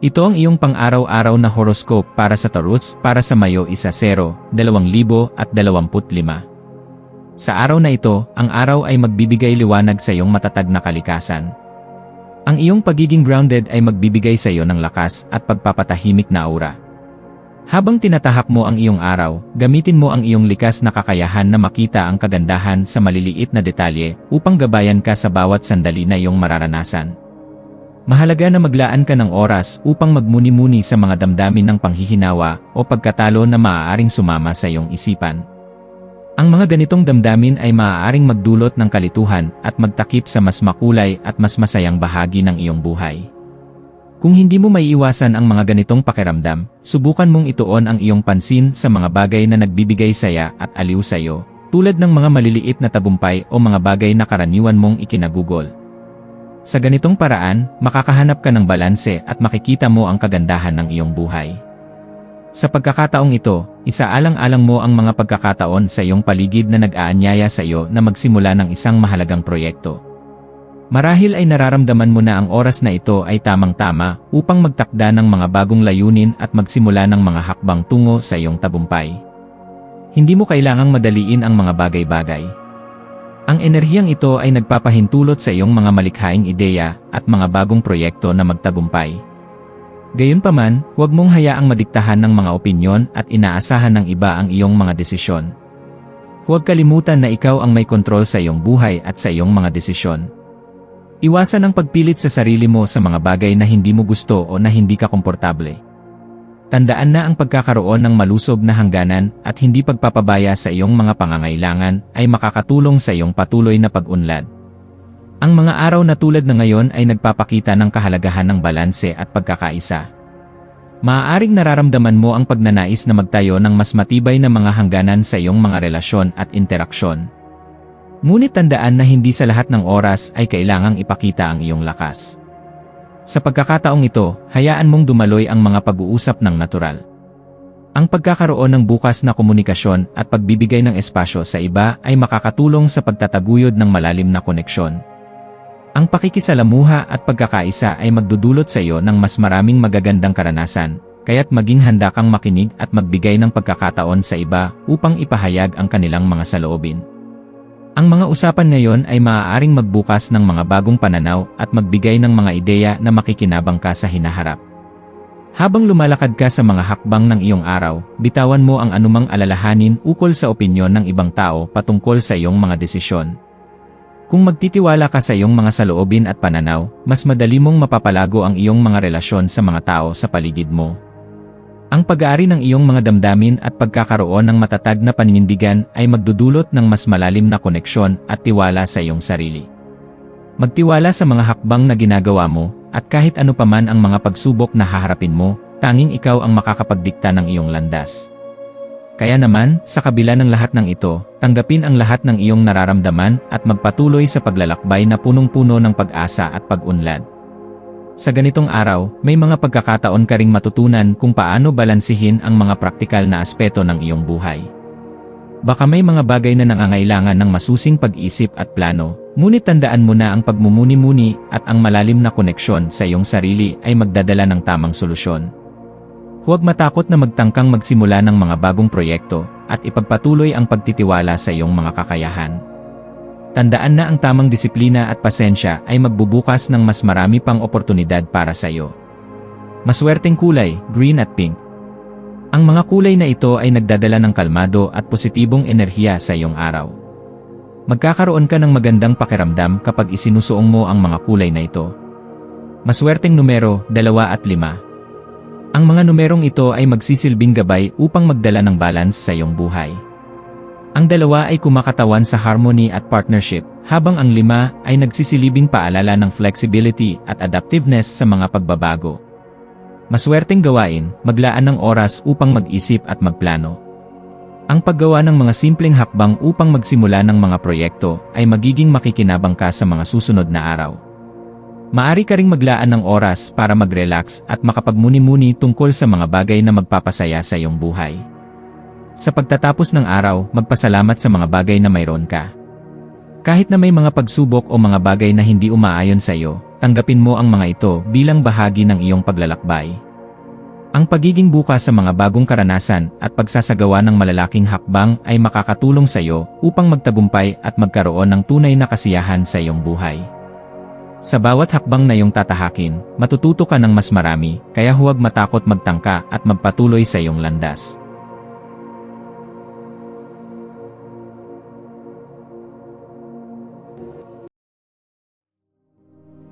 Ito ang iyong pang-araw-araw na horoscope para sa Taurus para sa Mayo 1-0, 2025. Sa araw na ito, ang araw ay magbibigay liwanag sa iyong matatag na kalikasan. Ang iyong pagiging grounded ay magbibigay sa iyo ng lakas at pagpapatahimik na aura. Habang tinatahak mo ang iyong araw, gamitin mo ang iyong likas na kakayahan na makita ang kagandahan sa maliliit na detalye upang gabayan ka sa bawat sandali na iyong mararanasan. Mahalaga na maglaan ka ng oras upang magmuni-muni sa mga damdamin ng panghihinawa o pagkatalo na maaaring sumama sa iyong isipan. Ang mga ganitong damdamin ay maaaring magdulot ng kalituhan at magtakip sa mas makulay at mas masayang bahagi ng iyong buhay. Kung hindi mo maiiwasan ang mga ganitong pakiramdam, subukan mong ituon ang iyong pansin sa mga bagay na nagbibigay saya at aliw sa iyo, tulad ng mga maliliit na tagumpay o mga bagay na karaniwan mong ikinagugol. Sa ganitong paraan, makakahanap ka ng balanse at makikita mo ang kagandahan ng iyong buhay. Sa pagkakataong ito, isaalang-alang mo ang mga pagkakataon sa iyong paligid na nag-aanyaya sa iyo na magsimula ng isang mahalagang proyekto. Marahil ay nararamdaman mo na ang oras na ito ay tamang-tama upang magtakda ng mga bagong layunin at magsimula ng mga hakbang tungo sa iyong tagumpay. Hindi mo kailangang madaliin ang mga bagay-bagay. Ang enerhiyang ito ay nagpapahintulot sa iyong mga malikhaing ideya at mga bagong proyekto na magtagumpay. Gayunpaman, huwag mong hayaang madiktahan ng mga opinyon at inaasahan ng iba ang iyong mga desisyon. Huwag kalimutan na ikaw ang may kontrol sa iyong buhay at sa iyong mga desisyon. Iwasan ang pagpilit sa sarili mo sa mga bagay na hindi mo gusto o na hindi ka komportable. Tandaan na ang pagkakaroon ng malusob na hangganan at hindi pagpapabaya sa iyong mga pangangailangan ay makakatulong sa iyong patuloy na pag-unlad. Ang mga araw na tulad na ngayon ay nagpapakita ng kahalagahan ng balanse at pagkakaisa. Maaaring nararamdaman mo ang pagnanais na magtayo ng mas matibay na mga hangganan sa iyong mga relasyon at interaksyon. Ngunit tandaan na hindi sa lahat ng oras ay kailangang ipakita ang iyong lakas. Sa pagkakataong ito, hayaan mong dumaloy ang mga pag-uusap ng natural. Ang pagkakaroon ng bukas na komunikasyon at pagbibigay ng espasyo sa iba ay makakatulong sa pagtataguyod ng malalim na koneksyon. Ang pakikisalamuha at pagkakaisa ay magdudulot sa iyo ng mas maraming magagandang karanasan, kaya't maging handa kang makinig at magbigay ng pagkakataon sa iba upang ipahayag ang kanilang mga saloobin. Ang mga usapan ngayon ay maaaring magbukas ng mga bagong pananaw at magbigay ng mga ideya na makikinabang ka sa hinaharap. Habang lumalakad ka sa mga hakbang ng iyong araw, bitawan mo ang anumang alalahanin ukol sa opinyon ng ibang tao patungkol sa iyong mga desisyon. Kung magtitiwala ka sa iyong mga saloobin at pananaw, mas madali mong mapapalago ang iyong mga relasyon sa mga tao sa paligid mo. Ang pag-aari ng iyong mga damdamin at pagkakaroon ng matatag na paninindigan ay magdudulot ng mas malalim na koneksyon at tiwala sa iyong sarili. Magtiwala sa mga hakbang na ginagawa mo, at kahit ano paman ang mga pagsubok na haharapin mo, tanging ikaw ang makakapagdikta ng iyong landas. Kaya naman, sa kabila ng lahat ng ito, tanggapin ang lahat ng iyong nararamdaman at magpatuloy sa paglalakbay na punong-puno ng pag-asa at pag-unlad. Sa ganitong araw, may mga pagkakataon ka ring matutunan kung paano balansihin ang mga praktikal na aspeto ng iyong buhay. Baka may mga bagay na nangangailangan ng masusing pag-isip at plano, ngunit tandaan mo na ang pagmumuni-muni at ang malalim na koneksyon sa iyong sarili ay magdadala ng tamang solusyon. Huwag matakot na magtangkang magsimula ng mga bagong proyekto at ipagpatuloy ang pagtitiwala sa iyong mga kakayahan. Tandaan na ang tamang disiplina at pasensya ay magbubukas ng mas marami pang oportunidad para sa iyo. Maswerteng kulay, green at pink. Ang mga kulay na ito ay nagdadala ng kalmado at positibong enerhiya sa iyong araw. Magkakaroon ka ng magandang pakiramdam kapag isinusuong mo ang mga kulay na ito. Maswerteng numero, 2 at 5. Ang mga numerong ito ay magsisilbing gabay upang magdala ng balance sa iyong buhay. Ang dalawa ay kumakatawan sa harmony at partnership, habang ang lima ay nagsisilibing paalala ng flexibility at adaptiveness sa mga pagbabago. Maswerteng gawain, maglaan ng oras upang mag-isip at magplano. Ang paggawa ng mga simpleng hakbang upang magsimula ng mga proyekto ay magiging makikinabang ka sa mga susunod na araw. Maari ka ring maglaan ng oras para mag-relax at makapagmuni-muni tungkol sa mga bagay na magpapasaya sa iyong buhay. Sa pagtatapos ng araw, magpasalamat sa mga bagay na mayroon ka. Kahit na may mga pagsubok o mga bagay na hindi umaayon sa iyo, tanggapin mo ang mga ito bilang bahagi ng iyong paglalakbay. Ang pagiging bukas sa mga bagong karanasan at pagsasagawa ng malalaking hakbang ay makakatulong sa iyo upang magtagumpay at magkaroon ng tunay na kasiyahan sa iyong buhay. Sa bawat hakbang na iyong tatahakin, matututo ka ng mas marami, kaya huwag matakot magtangka at magpatuloy sa iyong landas.